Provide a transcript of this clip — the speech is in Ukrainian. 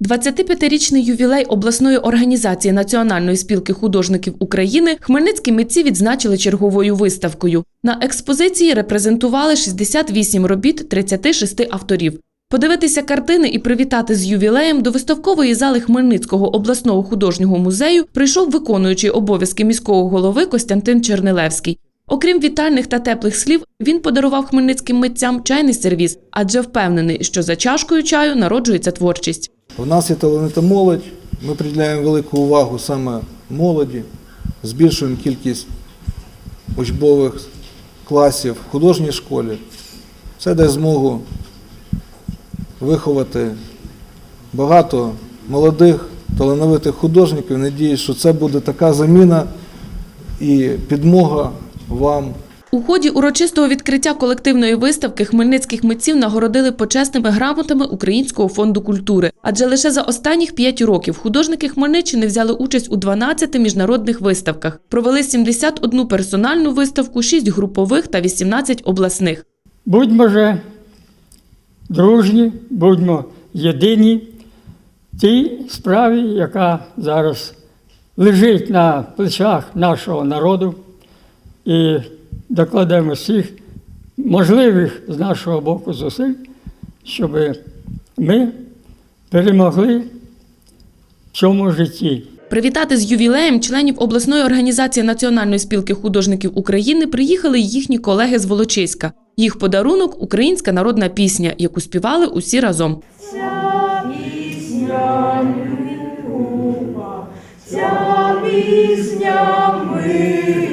25-річний ювілей обласної організації Національної спілки художників України хмельницькі митці відзначили черговою виставкою. На експозиції репрезентували 68 робіт 36 авторів. Подивитися картини і привітати з ювілеєм до виставкової зали Хмельницького обласного художнього музею прийшов виконуючий обов'язки міського голови Костянтин Чернилевський. Окрім вітальних та теплих слів, він подарував хмельницьким митцям чайний сервіз, адже впевнений, що за чашкою чаю народжується творчість. У нас є талановита молодь, ми приділяємо велику увагу саме молоді, збільшуємо кількість учбових класів в художній школі. Це дасть змогу виховати багато молодих, талановитих художників. Надіюсь, що це буде така заміна і підмога вам У ході урочистого відкриття колективної виставки хмельницьких митців нагородили почесними грамотами Українського фонду культури. Адже лише за останніх п'ять років художники Хмельниччини взяли участь у 12 міжнародних виставках, провели 71 персональну виставку, 6 групових та 18 обласних. Будьмо же дружні, будьмо єдині в тій справі, яка зараз лежить на плечах нашого народу, і докладемо всіх можливих з нашого боку зусиль, щоб ми перемогли в цьому житті. Привітати з ювілеєм членів обласної організації Національної спілки художників України приїхали й їхні колеги з Волочиська. Їх подарунок українська народна пісня, яку співали усі разом. Ця пісня люба, ця пісня про